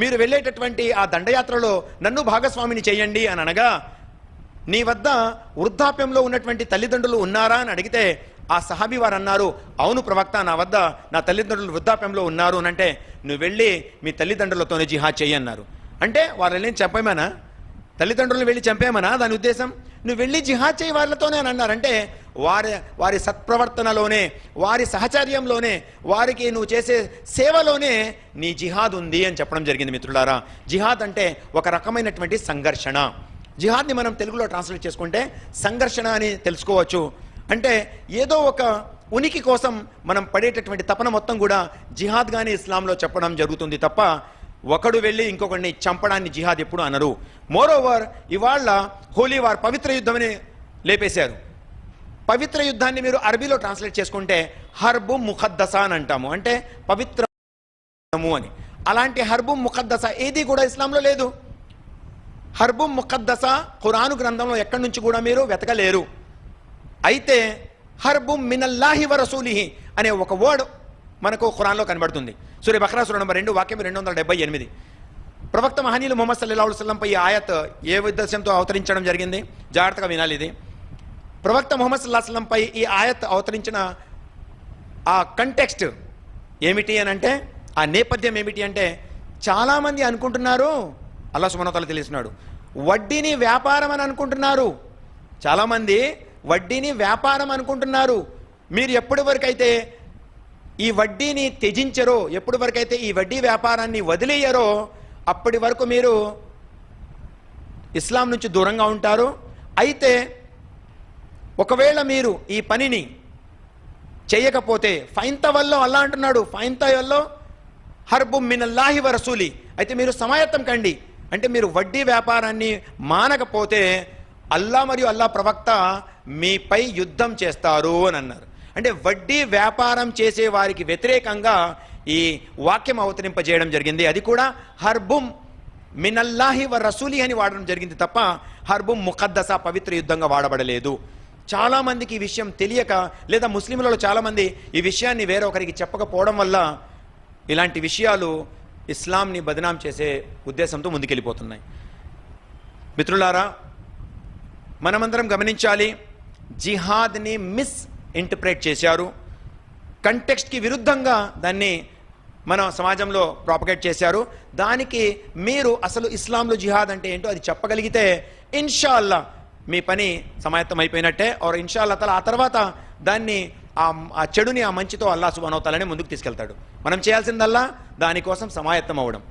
మీరు వెళ్ళేటటువంటి ఆ దండయాత్రలో నన్ను భాగస్వామిని చేయండి అని అనగా నీ వద్ద వృద్ధాప్యంలో ఉన్నటువంటి తల్లిదండ్రులు ఉన్నారా అని అడిగితే ఆ సహాబీ వారు అన్నారు అవును ప్రవక్త నా వద్ద నా తల్లిదండ్రులు వృద్ధాప్యంలో ఉన్నారు అని అంటే నువ్వు వెళ్ళి మీ తల్లిదండ్రులతోనే జిహాద్ చేయన్నారు అంటే వాళ్ళని చంపేమనా? తల్లిదండ్రులను వెళ్ళి చంపేమనా? దాని ఉద్దేశం? నువ్వు వెళ్ళి జిహాద్ చేయి వాళ్ళతోనే అని అన్నారంటే వారి వారి సత్ప్రవర్తనలోనే వారి సహచర్యంలోనే వారికి నువ్వు చేసే సేవలోనే నీ జిహాద్ ఉంది అని చెప్పడం జరిగింది మిత్రులారా. జిహాద్ అంటే ఒక రకమైనటువంటి సంఘర్షణ. జిహాద్ని మనం తెలుగులో ట్రాన్స్లేట్ చేసుకుంటే సంఘర్షణ అని తెలుసుకోవచ్చు. అంటే ఏదో ఒక ఉనికి కోసం మనం పడేటటువంటి తపన మొత్తం కూడా జిహాద్గానే ఇస్లాంలో చెప్పడం జరుగుతుంది తప్ప ఒకడు వెళ్ళి ఇంకొకడిని చంపడాన్ని జిహాద్ ఎప్పుడు అనరు. మోరోవర్ ఇవాళ హోలీ వార్ పవిత్ర యుద్ధమని లేపేశారు. పవిత్ర యుద్ధాన్ని మీరు అరబీలో ట్రాన్స్లేట్ చేసుకుంటే హర్బు ముఖద్దసా అని అంటాము. అంటే పవిత్రము అని. అలాంటి హర్బు ముఖద్దస ఏది కూడా ఇస్లాంలో లేదు. హర్బు ముఖద్దస ఖురాను గ్రంథంలో ఎక్కడి నుంచి కూడా మీరు వెతకలేరు. అయితే హర్బు మినల్లాహి వరసూలిహి అనే ఒక వర్డ్ మనకు ఖురాన్లో కనబడుతుంది. సూర్య బక్రా సూర నంబర్ రెండు వాక్యం రెండు వందల డెబ్బై ఎనిమిది. ప్రవక్త మహనీయులు మొహమ్మద్ సల్లాహు వసల్లంపై ఆయత్ ఏ ఉద్దేశంతో అవతరించడం జరిగింది? జాగ్రత్తగా వినాలి ఇది. ప్రవక్త మొహమ్మద్ సల్లాహ్ సల్లంపై ఈ ఆయత్ అవతరించిన ఆ కంటెక్స్ట్ ఏమిటి అని అంటే ఆ నేపథ్యం ఏమిటి అంటే చాలామంది అనుకుంటున్నారు అల్లా సుమనతలు తెలిసినాడు వడ్డీని వ్యాపారం అని అనుకుంటున్నారు. చాలామంది వడ్డీని వ్యాపారం అనుకుంటున్నారు. మీరు ఎప్పటి వరకైతే ఈ వడ్డీని త్యజించరో ఎప్పటి వరకైతే ఈ వడ్డీ వ్యాపారాన్ని వదిలేయరో అప్పటి వరకు మీరు ఇస్లాం నుంచి దూరంగా ఉంటారు. అయితే ఒకవేళ మీరు ఈ పనిని చేయకపోతే ఫైన్త వల్ల అల్లా అంటున్నాడు ఫైన్త వల్ల హర్బు మినల్లాహి వరసూలి అయితే మీరు సమాయత్తం కండి. అంటే మీరు వడ్డీ వ్యాపారాన్ని మానకపోతే అల్లా మరియు అల్లా ప్రవక్త మీపై యుద్ధం చేస్తారు అని అన్నారు. అంటే వడ్డీ వ్యాపారం చేసే వారికి వ్యతిరేకంగా ఈ వాక్యం అవతరింపజేయడం జరిగింది. అది కూడా హర్బుం మినల్లాహి వ రసూలి అని వాడడం జరిగింది తప్ప హర్బుం ముఖద్దస పవిత్ర యుద్ధంగా వాడబడలేదు. చాలామందికి ఈ విషయం తెలియక లేదా ముస్లింలలో చాలామంది ఈ విషయాన్ని వేరొకరికి చెప్పకపోవడం వల్ల ఇలాంటి విషయాలు ఇస్లాంని బదనాం చేసే ఉద్దేశంతో ముందుకెళ్ళిపోతున్నాయి. మిత్రులారా మనమందరం గమనించాలి జిహాద్ని మిస్ ఇంటర్ప్రేట్ చేశారు. కంటెక్స్ట్కి విరుద్ధంగా దాన్ని మన సమాజంలో ప్రాపగేట్ చేశారు. దానికి మీరు అసలు ఇస్లాంలో జిహాద్ అంటే ఏంటో అది చెప్పగలిగితే ఇన్షాల్లా మీ పని సమాయత్తం అయిపోయినట్టే. ఆర్ ఇన్షాల్లా తల ఆ తర్వాత దాన్ని ఆ చెడుని ఆ మంచితో అల్లా సుబానవుతాలని ముందుకు తీసుకెళ్తాడు. మనం చేయాల్సిందల్లా దానికోసం సమాయత్తం అవ్వడం.